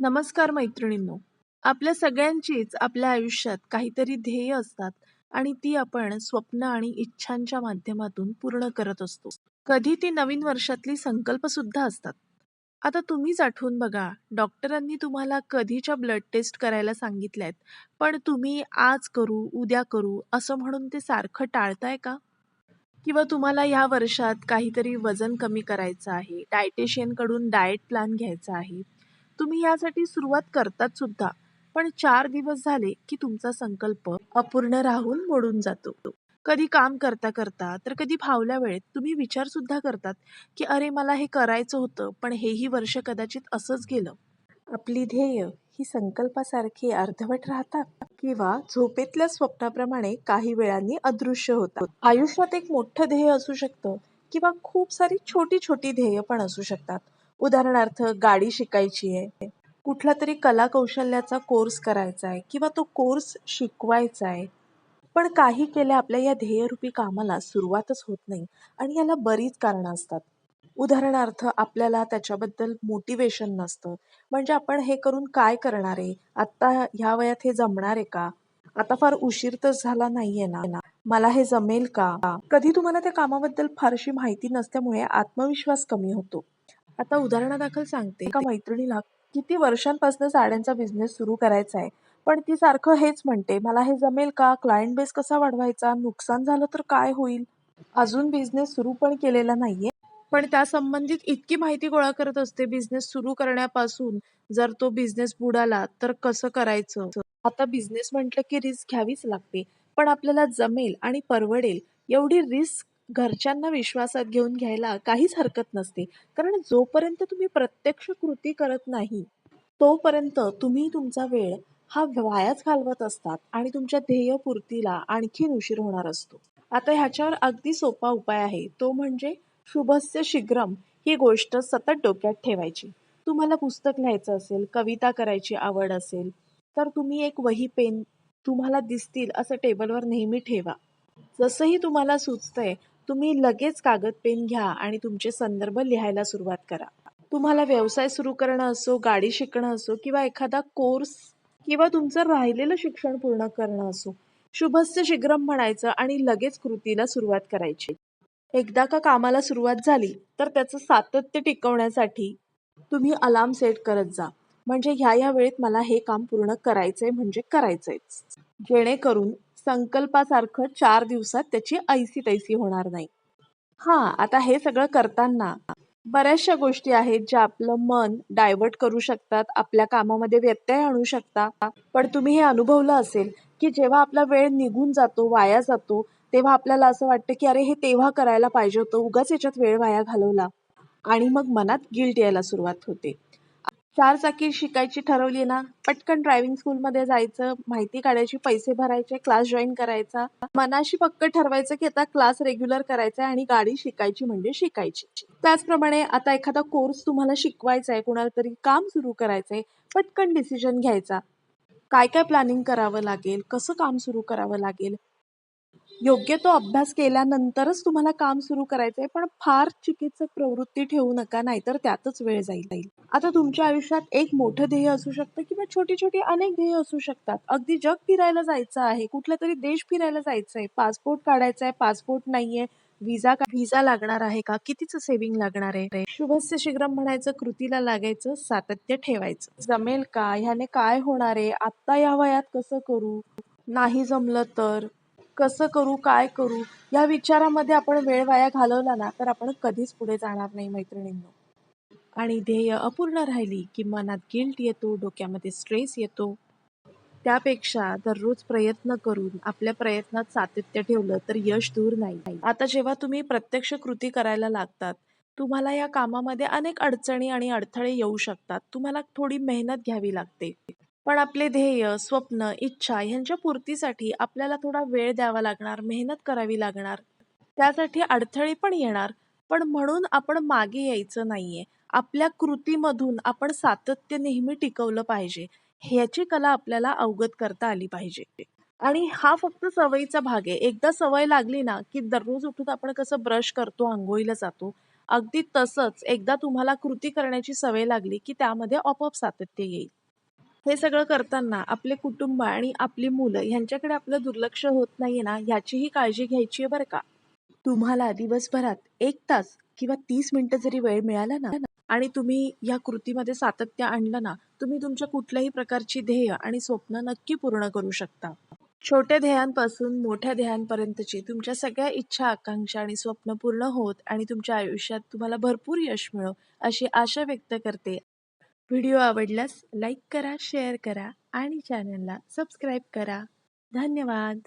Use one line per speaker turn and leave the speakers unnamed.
नमस्कार मैत्रिणींनो. आपल्या सगळ्यांचीच आपल्या आयुष्यात काहीतरी ध्येय असतात आणि ती आपण स्वप्न आणि इच्छांच्या माध्यमातून पूर्ण करत असतो. कधी ती नवीन वर्षातली संकल्प सुद्धा असतात. आता तुम्हीच आठवून बघा, डॉक्टरांनी तुम्हाला कधीच्या ब्लड टेस्ट करायला सांगितल्यात, पण तुम्ही आज करू, उद्या करू असं म्हणून ते सारखं टाळताय का? किंवा तुम्हाला ह्या वर्षात काहीतरी वजन कमी करायचं आहे, डायटिशियनकडून डाएट प्लॅन घ्यायचा आहे. तुम्ही यासाठी सुरुवात करतात सुद्धा, पण चार दिवस झाले की तुमचा संकल्प अपूर्ण राहून मोडून जातो. कधी काम करता करता तर कधी फावल्या वेळेत तुम्ही विचार सुद्धा करतात की अरे मला हे करायचं होतं, पण हेही वर्ष कदाचित असंच गेलं. आपली ध्येय ही संकल्पासारखी अर्धवट राहतात किंवा झोपेतल्या स्वप्नाप्रमाणे काही वेळांनी अदृश्य होतात. आयुष्यात एक मोठं ध्येय असू शकतं किंवा खूप सारी छोटी छोटी ध्येय पण असू शकतात. उदाहरणार्थ गाडी शिकायची आहे, कुठला तरी कला कौशल्याचा कोर्स करायचा आहे किंवा तो कोर्स शिकवायचा आहे. पण काही केल्या आपल्या या ध्येयरूपी कामाला सुरुवातच होत नाही आणि याला बरीच कारणं असतात. उदाहरणार्थ आपल्याला त्याच्याबद्दल मोटिवेशन नसतं. म्हणजे आपण हे करून काय करणार आहे? आत्ता ह्या वयात हे जमणार आहे का? आता फार उशीर तर झाला नाहीये ना? मला हे जमेल का? कधी तुम्हाला त्या कामाबद्दल फारशी माहिती नसल्यामुळे आत्मविश्वास कमी होतो. आता उदाहरणादाखल सांगते, एका मैत्रिणीला किती वर्षांपासून साड्यांचा बिझनेस सुरू करायचा आहे. पण ती सारखं हेच म्हणते, मला हे जमेल का? क्लायंट बेस कसा वाढवायचा? नुकसान झालं तर काय होईल? अजून बिझनेस सुरू पण केलेला नाहीये. पण त्या संबंधित इतकी माहिती गोळा करत असते बिझनेस सुरू करण्यापासून जर तो बिझनेस बुडाला तर कसं करायचं? आता बिझनेस म्हटलं की रिस्क घ्यावीच लागते. पण आपल्याला जमेल आणि परवडेल एवढी रिस्क घरच्यांना विश्वासात घेऊन घ्यायला काहीच हरकत नसते. कारण जोपर्यंत तुम्ही प्रत्यक्ष कृती करत नाही, तोपर्यंत तुम्ही तुमचा वेळ हा वायाच घालवत असतात आणि तुमच्या ध्येयपूर्तीला आणखीन उशीर होणार असतो. आता ह्याच्यावर अगदी सोपा उपाय आहे. तो म्हणजे शुभस्य शीघ्रम ही गोष्ट सतत डोक्यात ठेवायची. तुम्हाला पुस्तक लिहायचं असेल, कविता करायची आवड असेल, तर तुम्ही एक वही, पेन तुम्हाला दिसतील असं टेबलवर नेहमी ठेवा. जसंही तुम्हाला सुचतंय, तुम्ही लगेच कागद पेन घ्या आणि तुमचे संदर्भ लिहायला सुरुवात करा. तुम्हाला व्यवसाय सुरू करणं असो, गाडी शिकणं असो किंवा एखादा कोर्स किंवा तुमचं राहिलेलं शिक्षण पूर्ण करणं असो, शुभस्य शीघ्रम म्हणायचं आणि लगेच कृतीला सुरुवात करायची. एकदा का कामाला सुरुवात झाली तर त्याचं सातत्य टिकवण्यासाठी तुम्ही अलार्म सेट करत जा. म्हणजे ह्या ह्या वेळेत मला हे काम पूर्ण करायचंय म्हणजे करायचंय जेणेकरून संकल्पासारखं चार दिवसात त्याची ऐसी तैसी होणार नाही. हा आता हे सगळं करताना बऱ्याचशा गोष्टी आहेत ज्या आपलं मन डायव्हर्ट करू शकतात, आपल्या कामामध्ये व्यत्यय आणू शकतात. पण तुम्ही हे अनुभवलं असेल की जेव्हा आपला वेळ निघून जातो, वाया जातो, तेव्हा आपल्याला असं वाटतं की अरे हे तेव्हा करायला पाहिजे होतं, उगाच याच्यात वेळ वाया घालवला आणि मग मनात गिल्ट यायला सुरुवात होते. चार चाकी शिकायची ठरवली ना, पटकन ड्रायव्हिंग स्कूलमध्ये जायचं, माहिती काढायची, पैसे भरायचे, क्लास जॉईन करायचा. मनाशी पक्क ठरवायचं की आता क्लास रेग्युलर करायचा आहे आणि गाडी शिकायची म्हणजे शिकायची. त्याचप्रमाणे आता एखादा कोर्स तुम्हाला शिकवायचा आहे, कुणाला तरी काम सुरू करायचंय, पटकन डिसिजन घ्यायचा. काय काय प्लॅनिंग करावं लागेल? कसं काम सुरू करावं लागेल? योग्य तो अभ्यास केल्यानंतरच तुम्हाला काम सुरू करायचंय, पण फार चिकित्सक प्रवृत्ती ठेवू नका, नाहीतर त्यातच वेळ जाईल. जाईल आता तुमच्या आयुष्यात एक मोठं ध्येय असू शकतं किंवा छोटी-छोटी अनेक ध्येय असू शकतात. अगदी जग फिरायला जायचं आहे, कुठलातरी देश फिरायला जायचं आहे पासपोर्ट काढायचा आहे, पासपोर्ट नाहीये, व्हिसा व्हिसा लागणार आहे का? कितीचं सेव्हिंग लागणार आहे? शुभस्य शीघ्रम म्हणायचं, कृतीला लागायचं, सातत्य ठेवायचं. जमेल का? ह्याने काय होणार आहे? आत्ता या वयात कसं करू? नाही जमलं तर? कसं करू? काय करू? या विचारामध्ये आपण वेळ वाया घालवला ना, तर आपण कधीच पुढे जाणार नाही मैत्रिणींनो. आणि ध्येय अपूर्ण राहिली की मनात गिल्ट येतो, डोक्यामध्ये स्ट्रेस येतो. त्यापेक्षा दररोज प्रयत्न करून आपल्या प्रयत्नात सातत्य ठेवलं तर यश दूर नाही. आता जेव्हा तुम्ही प्रत्यक्ष कृती करायला लागतात, तुम्हाला या कामामध्ये अनेक अडचणी आणि अडथळे येऊ शकतात. तुम्हाला थोडी मेहनत घ्यावी लागते. पण आपले ध्येय, स्वप्न, इच्छा ह्यांच्या पूर्तीसाठी आपल्याला थोडा वेळ द्यावा लागणार, मेहनत करावी लागणार. त्यासाठी अडथळे पण येणार. पण म्हणून आपण मागे यायचं नाहीये. आपल्या कृतीमधून आपण सातत्य नेहमी टिकवलं पाहिजे. ह्याची कला आपल्याला अवगत करता आली पाहिजे. आणि हा फक्त सवयीचा भाग आहे. एकदा सवय लागली ना, की दररोज उठून आपण कसं ब्रश करतो, आंघोळीला जातो, अगदी तसंच एकदा तुम्हाला कृती करण्याची सवय लागली की त्यामध्ये आपोआप सातत्य येईल हे सगळं करताना आपले कुटुंब आणि आपली मुलं ह्यांच्याकडे आपलं दुर्लक्ष होत नाहीये ना ह्याचीही काळजी घ्यायची आहे बरं का? तुम्हाला दिवसभरात एक तास किंवा तीस मिनिटं जरी वेळ मिळाला ना आणि तुम्ही या कृतीमध्ये सातत्य आणलं ना तुम्ही तुमच्या कुठल्याही प्रकारची ध्येय आणि स्वप्न नक्की पूर्ण करू शकता. छोट्या ध्येयांपासून मोठ्या ध्येयांपर्यंतची तुमच्या सगळ्या इच्छा आकांक्षा आणि स्वप्न पूर्ण होत आणि तुमच्या आयुष्यात तुम्हाला भरपूर यश मिळो अशी आशा व्यक्त करते व्हिडिओ आवडल्यास लाईक करा शेअर करा आणि चॅनलला सबस्क्राईब करा. धन्यवाद.